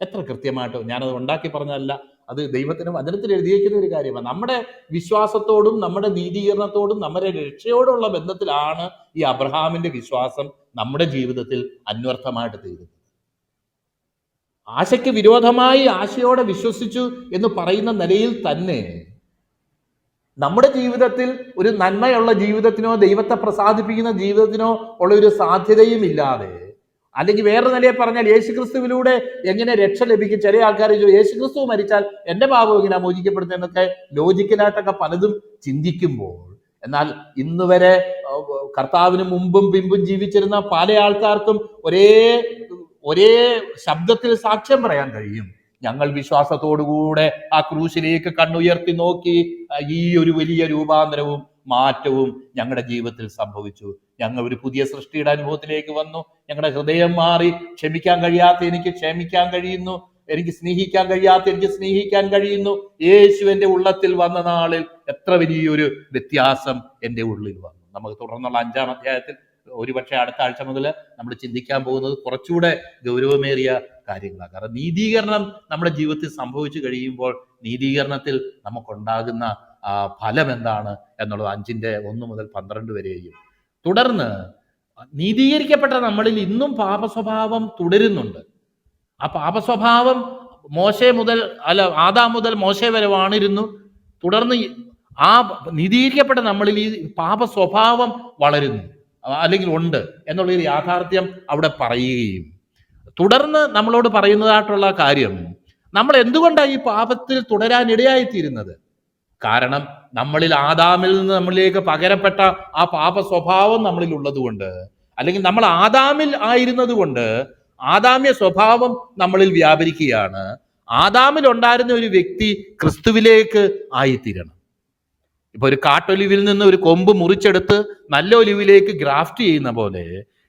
എത്ര കൃത്യമായിട്ടോ? ഞാനത് ഉണ്ടാക്കി പറഞ്ഞതല്ല. അത് ദൈവത്തിന് വചനത്തിൽ എഴുതിയേക്കുന്ന ഒരു കാര്യമാണ്. നമ്മുടെ വിശ്വാസത്തോടും നമ്മുടെ നീതീകരണത്തോടും നമ്മുടെ രക്ഷയോടുള്ള ബന്ധത്തിലാണ് ഈ അബ്രഹാമിന്റെ വിശ്വാസം നമ്മുടെ ജീവിതത്തിൽ അന്വർത്ഥമായിട്ട് തീരുന്നത്. ആശയ്ക്ക് വിരോധമായി ആശയോടെ വിശ്വസിച്ചു എന്ന് പറയുന്ന നിലയിൽ തന്നെ നമ്മുടെ ജീവിതത്തിൽ ഒരു നന്മയുള്ള ജീവിതത്തിനോ ദൈവത്തെ പ്രസാദിപ്പിക്കുന്ന ജീവിതത്തിനോ ഉള്ള ഒരു സാധ്യതയും ഇല്ലാതെ അല്ലെങ്കിൽ വേറെ നിലയെ പറഞ്ഞാൽ യേശുക്രിസ്തുവിലൂടെ എങ്ങനെ രക്ഷ ലഭിക്കും? ചില ആൾക്കാർ യേശുക്രിസ്തു മരിച്ചാൽ എന്റെ പാപം എങ്ങനെ മോചിക്കപ്പെടുന്നത് എന്നൊക്കെ ലോജിക്കലായിട്ടൊക്കെ പലതും ചിന്തിക്കുമ്പോൾ എന്നാൽ ഇന്ന് വരെ കർത്താവിന് മുമ്പും പിമ്പും ജീവിച്ചിരുന്ന പല ആൾക്കാർക്കും ഒരേ ഒരേ ശബ്ദത്തിൽ സാക്ഷ്യം പറയാൻ കഴിയും. ഞങ്ങൾ വിശ്വാസത്തോടുകൂടെ ആ ക്രൂശിലേക്ക് കണ്ണുയർത്തി നോക്കി ഈ ഒരു വലിയ രൂപാന്തരവും മാറ്റവും ഞങ്ങളുടെ ജീവിതത്തിൽ സംഭവിച്ചു. ഞങ്ങൾ ഒരു പുതിയ സൃഷ്ടിയുടെ അനുഭവത്തിലേക്ക് വന്നു. ഞങ്ങളുടെ ഹൃദയം മാറി ക്ഷമിക്കാൻ കഴിയാത്ത എനിക്ക് ക്ഷമിക്കാൻ കഴിയുന്നു. എനിക്ക് സ്നേഹിക്കാൻ കഴിയാത്ത എനിക്ക് സ്നേഹിക്കാൻ കഴിയുന്നു. യേശു എന്റെ ഉള്ളത്തിൽ വന്ന നാളിൽ എത്ര വലിയൊരു വ്യത്യാസം എന്റെ ഉള്ളിൽ വന്നു. നമുക്ക് തുടർന്നുള്ള അഞ്ചാം അധ്യായത്തിൽ ഒരുപക്ഷെ അടുത്ത ആഴ്ച മുതൽ നമ്മൾ ചിന്തിക്കാൻ പോകുന്നത് കുറച്ചുകൂടെ ഗൗരവമേറിയ കാര്യങ്ങളാണ്. കാരണം നീതീകരണം നമ്മുടെ ജീവിതത്തിൽ സംഭവിച്ചു കഴിയുമ്പോൾ നീതീകരണത്തിൽ നമുക്കുണ്ടാകുന്ന ഫലം എന്താണ് എന്നുള്ളത് അഞ്ചിന്റെ ഒന്ന് മുതൽ പന്ത്രണ്ട് വരെയും. തുടർന്ന് നീതീകരിക്കപ്പെട്ട നമ്മളിൽ ഇന്നും പാപസ്വഭാവം തുടരുന്നുണ്ട്. ആ പാപസ്വഭാവം മോശ മുതൽ അല്ല ആദാം മുതൽ മോശ വരെ വാണിരുന്നു. തുടർന്ന് ആ നീതീകരിക്കപ്പെട്ട നമ്മളിൽ ഈ പാപ സ്വഭാവം വളരുന്നു. അല്ലെങ്കിൽ ഉണ്ട് എന്നുള്ളൊരു യാഥാർത്ഥ്യം അവിടെ പറയുകയും. തുടർന്ന് നമ്മളോട് പറയുന്നതായിട്ടുള്ള കാര്യം നമ്മൾ എന്തുകൊണ്ടാണ് ഈ പാപത്തിൽ തുടരാൻ ഇടയായിത്തീരുന്നത് കാരണം നമ്മളിൽ ആദാമിൽ നിന്ന് നമ്മളിലേക്ക് പകരപ്പെട്ട ആ പാപ സ്വഭാവം നമ്മളിൽ ഉള്ളതുകൊണ്ട് അല്ലെങ്കിൽ നമ്മൾ ആദാമിൽ ആയിരുന്നത് കൊണ്ട് ആദാമ്യ സ്വഭാവം നമ്മളിൽ വ്യാപരിക്കുകയാണ്. ആദാമിൽ ഉണ്ടായിരുന്ന ഒരു വ്യക്തി ക്രിസ്തുവിലേക്ക് ആയിത്തീരണം. ഇപ്പൊ ഒരു കാട്ടൊലിവിൽ നിന്ന് ഒരു കൊമ്പ് മുറിച്ചെടുത്ത് നല്ല ഒലിവിലേക്ക് ഗ്രാഫ്റ്റ് ചെയ്യുന്ന പോലെ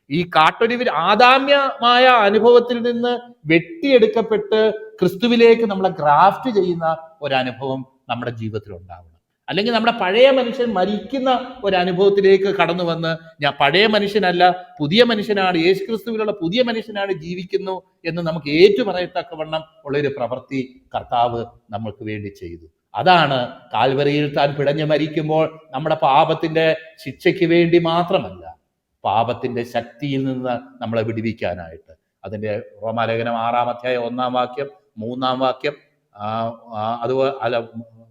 ഈ കാട്ടൊലിവിൽ ആദാമ്യമായ അനുഭവത്തിൽ നിന്ന് വെട്ടിയെടുക്കപ്പെട്ട് ക്രിസ്തുവിലേക്ക് നമ്മളെ ഗ്രാഫ്റ്റ് ചെയ്യുന്ന ഒരു അനുഭവം നമ്മുടെ ജീവിതത്തിൽ ഉണ്ടാവണം. അല്ലെങ്കിൽ നമ്മുടെ പഴയ മനുഷ്യൻ മരിക്കുന്ന ഒരു അനുഭവത്തിലേക്ക് കടന്നു വന്ന് ഞാൻ പഴയ മനുഷ്യനല്ല പുതിയ മനുഷ്യനാണ് യേശു ക്രിസ്തുവിലുള്ള പുതിയ മനുഷ്യനാണ് ജീവിക്കുന്നു എന്ന് നമുക്ക് ഏറ്റുപറയത്തക്കവണ്ണം ഉള്ളൊരു പ്രവൃത്തി കർത്താവ് നമ്മൾക്ക് വേണ്ടി ചെയ്തു. അതാണ് കാൽവരയിൽ താൻ പിടഞ്ഞു മരിക്കുമ്പോൾ നമ്മുടെ പാപത്തിന്റെ ശിക്ഷയ്ക്ക് വേണ്ടി മാത്രമല്ല പാപത്തിന്റെ ശക്തിയിൽ നിന്ന് നമ്മളെ വിടുവിക്കാനായിട്ട്. അതിന്റെ റോമാലേഖനം ആറാം അധ്യായം ഒന്നാം വാക്യം മൂന്നാം വാക്യം അതുപോലെ അല്ല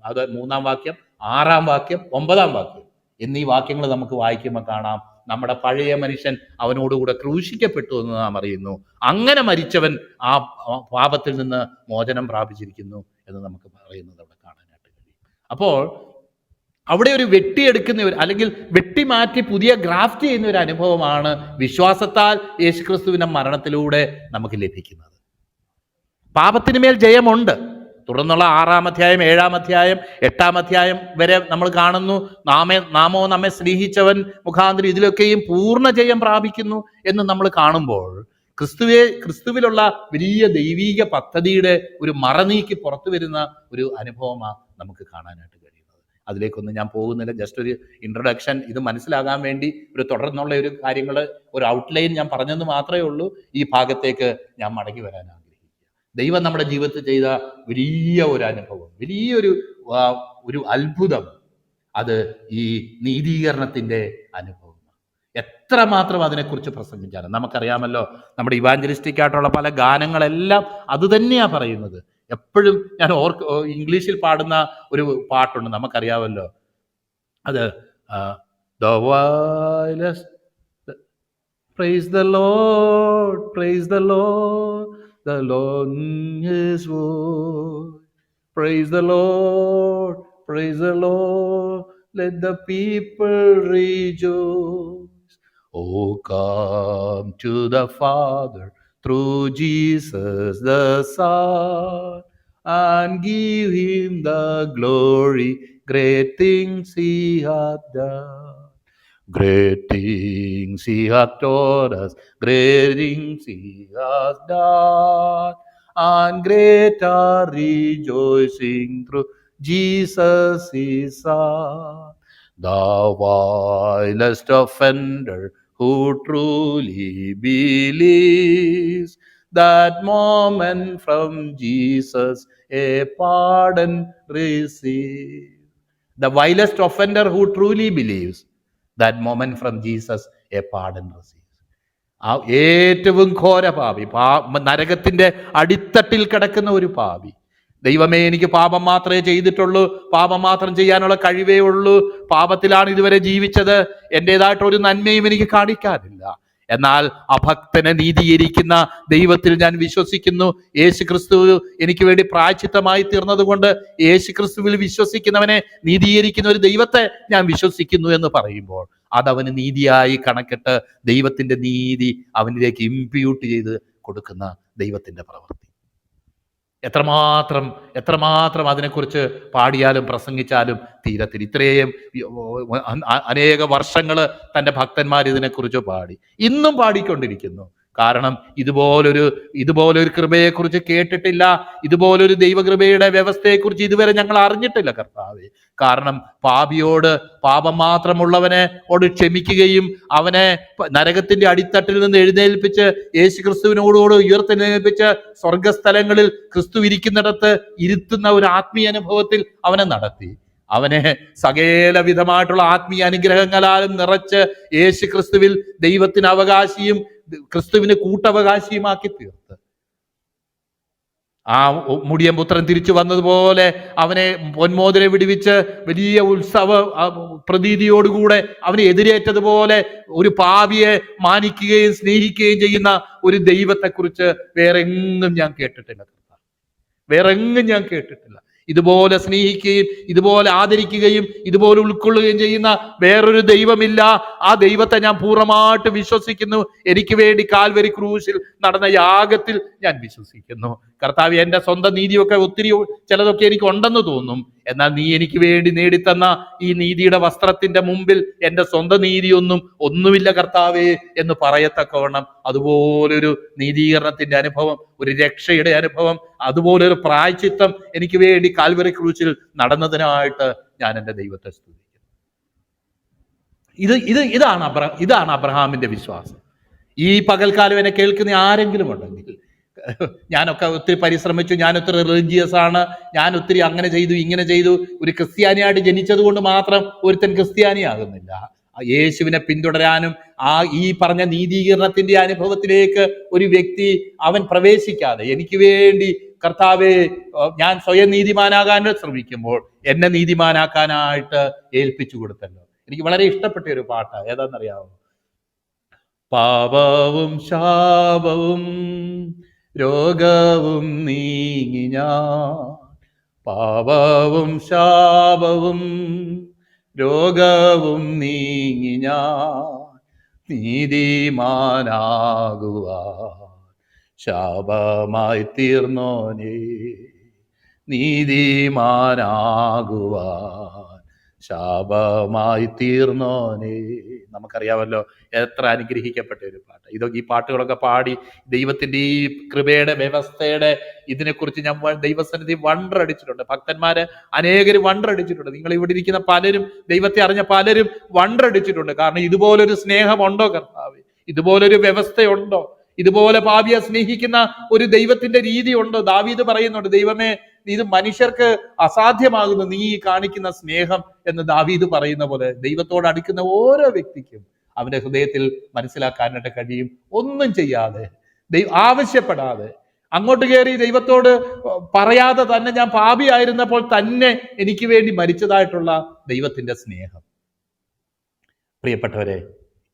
അത് മൂന്നാം വാക്യം ആറാം വാക്യം ഒമ്പതാം വാക്യം. എന്നീ വാക്യങ്ങൾ നമുക്ക് വായിക്കുമ്പോൾ കാണാം. നമ്മുടെ പഴയ മനുഷ്യൻ അവനോടുകൂടെ ക്രൂശിക്കപ്പെട്ടു എന്ന് നാം അറിയുന്നു. അങ്ങനെ മരിച്ചവൻ ആ പാപത്തിൽ നിന്ന് മോചനം പ്രാപിച്ചിരിക്കുന്നു എന്ന് നമുക്ക് പറയുന്നത് അവിടെ കാണാനായിട്ട് കഴിയും. അപ്പോൾ അവിടെ ഒരു വെട്ടിയെടുക്കുന്ന ഒരു അല്ലെങ്കിൽ വെട്ടിമാറ്റി പുതിയ ഗ്രാഫ്റ്റ് ചെയ്യുന്ന ഒരു അനുഭവമാണ് വിശ്വാസത്താൽ യേശുക്രിസ്തുവിന്റെ മരണത്തിലൂടെ നമുക്ക് ലഭിക്കുന്നത്. പാപത്തിന് മേൽ ജയമുണ്ട്. തുടർന്നുള്ള ആറാം അധ്യായം ഏഴാം അധ്യായം എട്ടാം അധ്യായം വരെ നമ്മൾ കാണുന്നു. നാമേ നാമോ നമ്മെ സ്നേഹിച്ചവൻ മുഖാന്തരം ഇതിലൊക്കെയും പൂർണ ജയം പ്രാപിക്കുന്നു എന്ന് നമ്മൾ കാണുമ്പോൾ ക്രിസ്തുവെ ക്രിസ്തുവിലുള്ള വലിയ ദൈവീക പദ്ധതിയുടെ ഒരു മറനീക്കി പുറത്തു വരുന്ന ഒരു അനുഭവമാണ് നമുക്ക് കാണാനായിട്ട് കഴിയുന്നത്. അതിലേക്കൊന്നും ഞാൻ പോകുന്നില്ല. ജസ്റ്റ് ഒരു ഇൻട്രൊഡക്ഷൻ ഇത് മനസ്സിലാകാൻ വേണ്ടി ഒരു തുടർന്നുള്ള ഒരു കാര്യങ്ങൾ ഒരു ഔട്ട്ലൈൻ ഞാൻ പറഞ്ഞെന്ന് മാത്രമേ ഉള്ളൂ. ഈ ഭാഗത്തേക്ക് ഞാൻ മടങ്ങി ആഗ്രഹിക്കുക ദൈവം നമ്മുടെ ജീവിതത്തിൽ ചെയ്ത വലിയ ഒരു അനുഭവം വലിയൊരു ഒരു അത്ഭുതം. അത് ഈ നീതീകരണത്തിന്റെ അനുഭവമാണ്. എത്രമാത്രം അതിനെക്കുറിച്ച് പ്രസംഗിച്ചാലും നമുക്കറിയാമല്ലോ നമ്മുടെ ഇവാഞ്ചലിസ്റ്റിക് ആയിട്ടുള്ള പല ഗാനങ്ങളെല്ലാം അത് തന്നെയാ പറയുന്നത്. എപ്പോഴും ഞാൻ ഓർക്ക് ഇംഗ്ലീഷിൽ പാടുന്ന ഒരു പാട്ടുണ്ട് നമുക്കറിയാമല്ലോ. അത് praise the Lord praise the Lord the Lord is good. Praise the Lord, praise the Lord, let the people rejoice. Oh, come to the Father through Jesus the Son and give him the glory, great things he hath done. Great things he hath taught us, great things he has done, and greater rejoicing through Jesus his Son. The vilest offender who truly believes that moment from Jesus a pardon receives. The vilest offender who truly believes that moment from Jesus a pardon receives. ആ ഏറ്റവും ഘോര പാപി പാ നരകത്തിന്റെ അടിത്തട്ടിൽ കിടക്കുന്ന ഒരു പാപി. ദൈവമേ എനിക്ക് പാപം മാത്രമേ ചെയ്തിട്ടുള്ളൂ പാപം മാത്രം ചെയ്യാനുള്ള കഴിവേ ഉള്ളൂ. പാപത്തിലാണ് ഇതുവരെ ജീവിച്ചത്. എന്റെതായിട്ടൊരു നന്മയും എനിക്ക് കാണിക്കാനില്ല. എന്നാൽ അഭക്തനെ നീതീകരിക്കുന്ന ദൈവത്തിൽ ഞാൻ വിശ്വസിക്കുന്നു. യേശു ക്രിസ്തു എനിക്ക് വേണ്ടി പ്രായച്ചിത്തമായി തീർന്നതുകൊണ്ട് യേശു ക്രിസ്തുവിൽ വിശ്വസിക്കുന്നവനെ നീതീകരിക്കുന്ന ഒരു ദൈവത്തെ ഞാൻ വിശ്വസിക്കുന്നു എന്ന് പറയുമ്പോൾ അതവന് നീതിയായി കണക്കിട്ട് ദൈവത്തിന്റെ നീതി അവനിലേക്ക് ഇമ്പ്യൂട്ട് ചെയ്ത് കൊടുക്കുന്ന ദൈവത്തിന്റെ പ്രവൃത്തി. എത്രമാത്രം എത്രമാത്രം അതിനെക്കുറിച്ച് പാടിയാലും പ്രസംഗിച്ചാലും തീരത്തിൽ ഇത്രയും അനേക വർഷങ്ങൾ തന്റെ ഭക്തന്മാർ ഇതിനെക്കുറിച്ച് പാടി. ഇന്നും പാടിക്കൊണ്ടിരിക്കുന്നു. കാരണം ഇതുപോലൊരു ഇതുപോലൊരു കൃപയെക്കുറിച്ച് കേട്ടിട്ടില്ല. ഇതുപോലൊരു ദൈവകൃപയുടെ വ്യവസ്ഥയെക്കുറിച്ച് ഇതുവരെ ഞങ്ങൾ അറിഞ്ഞിട്ടില്ല കർത്താവെ. കാരണം പാപിയോട് പാപം മാത്രമുള്ളവനെ ഓട് ക്ഷമിക്കുകയും അവനെ നരകത്തിന്റെ അടിത്തട്ടിൽ നിന്ന് എഴുന്നേൽപ്പിച്ച് യേശു ക്രിസ്തുവിനോടുകൂടെ ഉയർത്തെഴുന്നേൽപ്പിച്ച് സ്വർഗസ്ഥലങ്ങളിൽ ക്രിസ്തു ഇരിക്കുന്നിടത്ത് ഇരുത്തുന്ന ഒരു ആത്മീയ അനുഭവത്തിൽ അവനെ നടത്തി. അവനെ സകേല വിധമായിട്ടുള്ള ആത്മീയ അനുഗ്രഹങ്ങളാലും നിറച്ച് യേശു ക്രിസ്തുവിൽ ദൈവത്തിന് അവകാശിയും ക്രിസ്തുവിന് കൂട്ടവകാശിയുമാക്കി തീർത്ത്. ആ മുടിയൻ പുത്രൻ തിരിച്ചു വന്നതുപോലെ അവനെ പൊന്മോതിരെ വിടുവിച്ച് വലിയ ഉത്സവ പ്രതീതിയോടുകൂടെ അവനെ എതിരേറ്റതുപോലെ ഒരു പാവിയെ മാനിക്കുകയും സ്നേഹിക്കുകയും ചെയ്യുന്ന ഒരു ദൈവത്തെക്കുറിച്ച് വേറെ എങ്ങും ഞാൻ കേട്ടിട്ടില്ല വേറെ എങ്ങും ഞാൻ കേട്ടിട്ടില്ല. ഇതുപോലെ സ്നേഹിക്കുകയും ഇതുപോലെ ആദരിക്കുകയും ഇതുപോലെ ഉൾക്കൊള്ളുകയും ചെയ്യുന്ന വേറൊരു ദൈവമില്ല. ആ ദൈവത്തെ ഞാൻ പൂർണമായിട്ട് വിശ്വസിക്കുന്നു. എനിക്ക് വേണ്ടി കാൽവരി ക്രൂശിൽ നടന്ന യാഗത്തിൽ ഞാൻ വിശ്വസിക്കുന്നു. കർത്താവ് എന്റെ സ്വന്തം നീതിയൊക്കെ ഒത്തിരി ചിലതൊക്കെ എനിക്ക് ഉണ്ടെന്ന് തോന്നും. എന്നാൽ നീ എനിക്ക് വേണ്ടി നേടിത്തന്ന ഈ നീതിയുടെ വസ്ത്രത്തിന്റെ മുമ്പിൽ എന്റെ സ്വന്തം നീതിയൊന്നും ഒന്നുമില്ല കർത്താവേ എന്ന് പറയത്തക്കവണ്ണം അതുപോലൊരു നീതീകരണത്തിന്റെ അനുഭവം ഒരു രക്ഷയുടെ അനുഭവം അതുപോലൊരു പ്രായച്ചിത്തം എനിക്ക് വേണ്ടി കാൽവറി ക്രൂച്ചിൽ നടന്നതിനായിട്ട് ഞാൻ എന്റെ ദൈവത്തെ സ്തുതിക്കുന്നു. ഇത് ഇത് ഇതാണ് അബ്രഹാം ഇതാണ് അബ്രഹാമിന്റെ വിശ്വാസം. ഈ പകൽക്കാലം എന്നെ കേൾക്കുന്ന ആരെങ്കിലും ഉണ്ടെങ്കിൽ ഞാനൊക്കെ ഒത്തിരി പരിശ്രമിച്ചു ഞാൻ ഒത്തിരി റിലീജിയസ് ആണ് ഞാൻ ഒത്തിരി അങ്ങനെ ചെയ്തു ഇങ്ങനെ ചെയ്തു. ഒരു ക്രിസ്ത്യാനിയായിട്ട് ജനിച്ചത് കൊണ്ട് മാത്രം ഒരുത്തൻ ക്രിസ്ത്യാനിയാകുന്നില്ല യേശുവിനെ പിന്തുടരാനും ആ ഈ പറഞ്ഞ നീതീകരണത്തിന്റെ അനുഭവത്തിലേക്ക് ഒരു വ്യക്തി അവൻ പ്രവേശിക്കാതെ എനിക്ക് വേണ്ടി കർത്താവെ ഞാൻ സ്വയം നീതിമാനാകാൻ ശ്രമിക്കുമ്പോൾ എന്നെ നീതിമാനാക്കാനായിട്ട് ഏൽപ്പിച്ചു കൊടുത്തല്ലോ. എനിക്ക് വളരെ ഇഷ്ടപ്പെട്ട ഒരു പാട്ട് ഏതാണെന്നറിയാമോ പാപവും ശാപവും രോഗവും നീങ്ങി ഞാൻ. പാപവും ശാപവും രോഗവും നീങ്ങി ഞാൻ. നീതിമാനാകുക ശാപമായി തീർന്നോനേ. നീതിമാനാകുവാൻ ശാപമായി തീർന്നോനേ. നമുക്കറിയാമല്ലോ എത്ര അനുഗ്രഹിക്കപ്പെട്ട ഒരു പാട്ട്. ഇതൊക്കെ ഈ പാട്ടുകളൊക്കെ പാടി ദൈവത്തിന്റെ ഈ കൃപയുടെ വ്യവസ്ഥയുടെ ഇതിനെക്കുറിച്ച് ഞാൻ വണ്ടർ അടിച്ചിട്ടുണ്ട്. ഭക്തന്മാരെ ഭക്തന്മാര് വണ്ടർ അടിച്ചിട്ടുണ്ട്. നിങ്ങൾ ഇവിടെ ഇരിക്കുന്ന പലരും ദൈവത്തെ അറിഞ്ഞ പലരും വണ്ടർ അടിച്ചിട്ടുണ്ട്. കാരണം ഇതുപോലൊരു സ്നേഹമുണ്ടോ കർത്താവ്? ഇതുപോലൊരു വ്യവസ്ഥയുണ്ടോ? ഇതുപോലെ ഭാവിയെ സ്നേഹിക്കുന്ന ഒരു ദൈവത്തിന്റെ രീതി ഉണ്ടോ? ദാവീദ് പറയുന്നുണ്ട് ദൈവമേ ഇത് മനുഷ്യർക്ക് അസാധ്യമാകുന്നു. നീ കാണിക്കുന്ന സ്നേഹം എന്ന് ദാവീദ് പറയുന്ന പോലെ ദൈവത്തോട് അടുക്കുന്ന ഓരോ വ്യക്തിക്കും അവന്റെ ഹൃദയത്തിൽ മനസ്സിലാക്കാനായിട്ട് കഴിയും. ഒന്നും ചെയ്യാതെ ദൈവം ആവശ്യപ്പെടാതെ. അങ്ങോട്ട് കയറി ദൈവത്തോട് പറയാതെ തന്നെ ഞാൻ പാപിയായിരുന്നപ്പോൾ തന്നെ എനിക്ക് വേണ്ടി മരിച്ചതായിട്ടുള്ള ദൈവത്തിന്റെ സ്നേഹം. പ്രിയപ്പെട്ടവരെ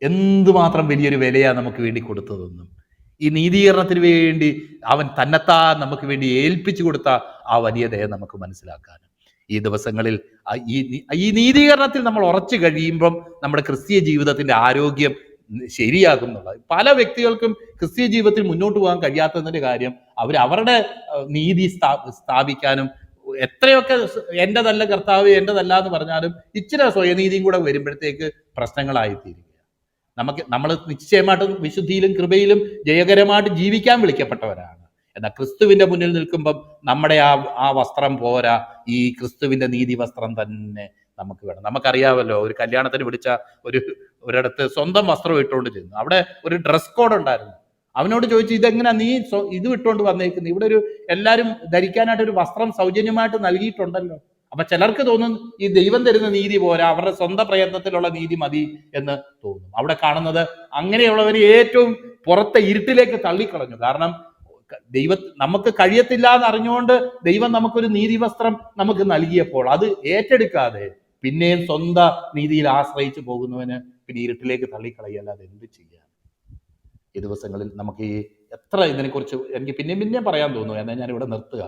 എന്തുമാത്രം വലിയൊരു വിലയാണ് നമുക്ക് വേണ്ടി കൊടുത്തതെന്നും. ഈ നീതീകരണത്തിന് വേണ്ടി അവൻ തന്നെത്താൻ നമുക്ക് വേണ്ടി ഏൽപ്പിച്ചു കൊടുത്ത ആ വലിയ ദയ നമുക്ക് മനസ്സിലാക്കാൻ. ഈ ദിവസങ്ങളിൽ ഈ നീതീകരണത്തിൽ നമ്മൾ ഉറച്ചു കഴിയുമ്പം നമ്മുടെ ക്രിസ്തീയ ജീവിതത്തിന്റെ ആരോഗ്യം ശരിയാകും എന്നുള്ളത്. പല വ്യക്തികൾക്കും ക്രിസ്തീയ ജീവിതത്തിൽ മുന്നോട്ട് പോകാൻ കഴിയാത്തതിന്റെ കാര്യം അവർ അവരുടെ നീതി സ്ഥാ- സ്ഥാപിക്കാനും എത്രയൊക്കെ എന്റെതല്ല കർത്താവ് എന്റെതല്ല എന്ന് പറഞ്ഞാലും ഇച്ചിരി സ്വയനീതിയും കൂടെ വരുമ്പോഴത്തേക്ക് പ്രശ്നങ്ങളായിത്തീരുക നമുക്ക് നമ്മൾ നിശ്ചയമായിട്ടും വിശുദ്ധിയിലും കൃപയിലും ജയകരമായിട്ട് ജീവിക്കാൻ വിളിക്കപ്പെട്ടവരാണ്. എന്നാൽ ക്രിസ്തുവിന്റെ മുന്നിൽ നിൽക്കുമ്പം നമ്മുടെ ആ ആ വസ്ത്രം പോരാ ഈ ക്രിസ്തുവിന്റെ നീതി വസ്ത്രം തന്നെ നമുക്ക് വേണം. നമുക്കറിയാമല്ലോ ഒരു കല്യാണത്തിന് വിളിച്ച ഒരു ഒരിടത്ത് സ്വന്തം വസ്ത്രം ഇട്ടുകൊണ്ട് ചെന്നു. അവിടെ ഒരു ഡ്രസ് കോഡ് ഉണ്ടായിരുന്നു. അവനോട് ചോദിച്ചു ഇതെങ്ങനെയാ നീ ഇത് ഇട്ടുകൊണ്ട് വന്നേക്കുന്നത് ഇവിടെ ഒരു എല്ലാവരും ധരിക്കാനായിട്ട് ഒരു വസ്ത്രം സൗജന്യമായിട്ട് നൽകിയിട്ടുണ്ടല്ലോ. അപ്പൊ ചിലർക്ക് തോന്നും ഈ ദൈവം തരുന്ന നീതി പോരാ അവരുടെ സ്വന്തം പ്രയത്നത്തിലുള്ള നീതി മതി എന്ന് തോന്നും. അവിടെ കാണുന്നത് അങ്ങനെയുള്ളവരെ ഏറ്റവും പുറത്തെ ഇരുട്ടിലേക്ക് തള്ളിക്കളഞ്ഞു. കാരണം ദൈവ നമുക്ക് കഴിയത്തില്ല എന്ന് അറിഞ്ഞുകൊണ്ട് ദൈവം നമുക്കൊരു നീതി വസ്ത്രം നമുക്ക് നൽകിയപ്പോൾ അത് ഏറ്റെടുക്കാതെ പിന്നെയും സ്വന്തം നീതിയിൽ ആശ്രയിച്ചു പോകുന്നവന് പിന്നെ ഇരുട്ടിലേക്ക് തള്ളിക്കളയല്ലാതെ എന്ത് ചെയ്യാം? ഈ ദിവസങ്ങളിൽ നമുക്ക് ഈ എത്ര ഇതിനെക്കുറിച്ച് എനിക്ക് പിന്നെയും പിന്നെയും പറയാൻ തോന്നുന്നു. എന്നാൽ ഞാൻ ഇവിടെ നിർത്തുക.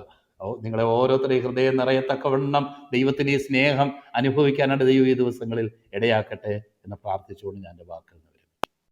നിങ്ങളെ ഓരോരുത്തരുടെയും ഹൃദയം നിറയത്തക്കവണ്ണം ദൈവത്തിന്റെ ഈ സ്നേഹം അനുഭവിക്കാനായിട്ട് ദൈവം ഈ ദിവസങ്ങളിൽ ഇടയാക്കട്ടെ എന്ന് പ്രാർത്ഥിച്ചുകൊണ്ട് ഞാൻ എന്റെ വാക്കുകൾ